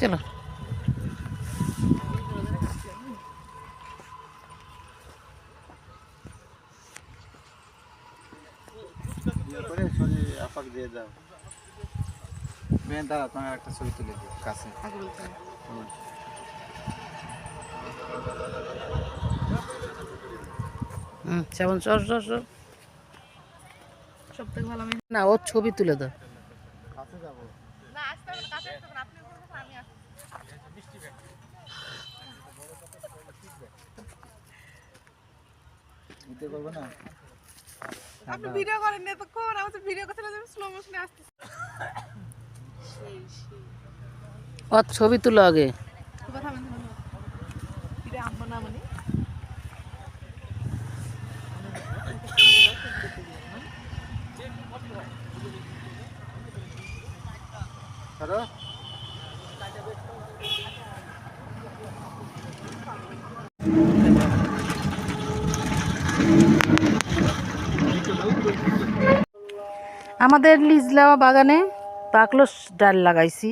চলো। আপাক দিয়ে দাও। মেয়ে দাঁড়া তোমার একটা ছবি তুলে দিও কাছে। হুম। সব থেকে ভালো না ওর ছবি তুলে দাও। যাব। না আসতে হবে কাছে আসতে হবে না, আপনি আমি ব্যাগ নিতে করবে না? আপনি ভিডিও করেন না তো কোন? আমি তো ভিডিও করতে না স্লো মোশনে আসতেছি। সেই সেই। ওর ছবি তুলো আগে কথা থামেন থামেন ভিডিও আনব না মানে ধরো আমাদের লিজলা বাগানে পাকলস ডাল লাগাইছি।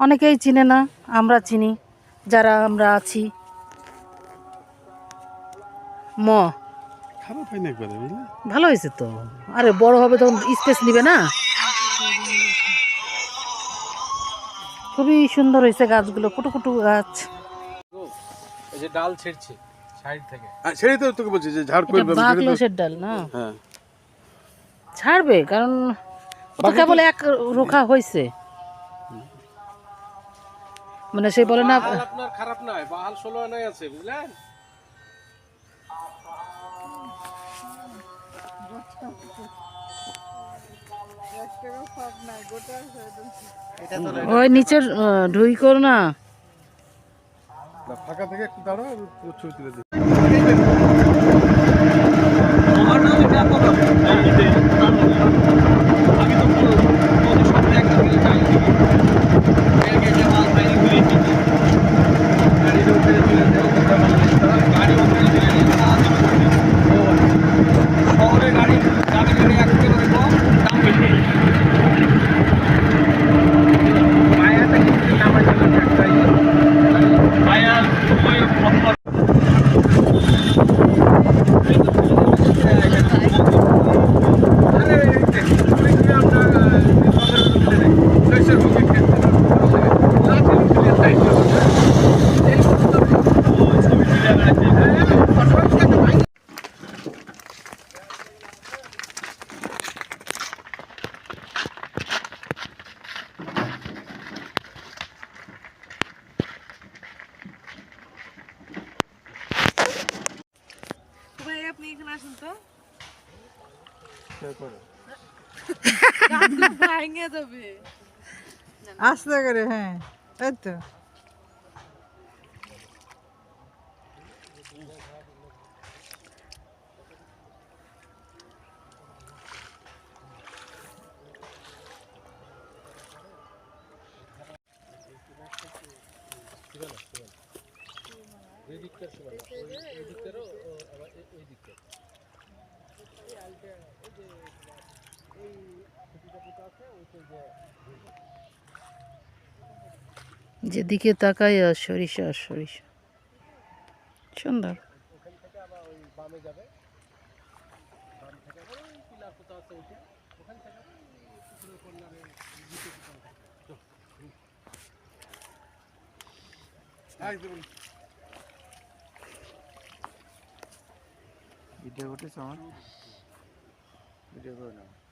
অনেকেই চিনে না আমরা চিনি যারা আমরা আছি। ম। ভালো হয়েছে তো। আরে বড় হবে তখন স্পেস নিবে না? খুবই সুন্দর হয়েছে গাছগুলো কুটু কুটু গাছ। এই যে ডাল ছিঁড়ছে সাইড থেকে। সেটাই তো তোকে বলছি যে ঝাড় করবে বাকলসের ডাল না? হ্যাঁ। ছাড়বে কারণ ও কেবল এক রোখা হয়েছে। মানে সে বলে না আপনার খারাপ নয় বাহাল ষোলো আনাই আছে বুঝলেন? ওই নিচের ঢুই কর না না, ফাঁকা থেকে একটু দাঁড়াও ছবি তুলে দিই ভাই আপনি এখানে আসুন তো। সে করো? গাছগুলো ভাঙে যাবে। আস্তে করে হ্যাঁ এই তো এই দিকটার সমান ওই দিকটারও আবার ওই দিকটার যেদিকে তাকাই আর সরিষা আর সরিষা সুন্দর বামে যাবে বাম থেকে আবার ওই পিলার কোথাও তাকাই আর সরিষা আর সরিষা। সুন্দর। ভিডিও করতেছ আমার? ভিডিও করে নাও।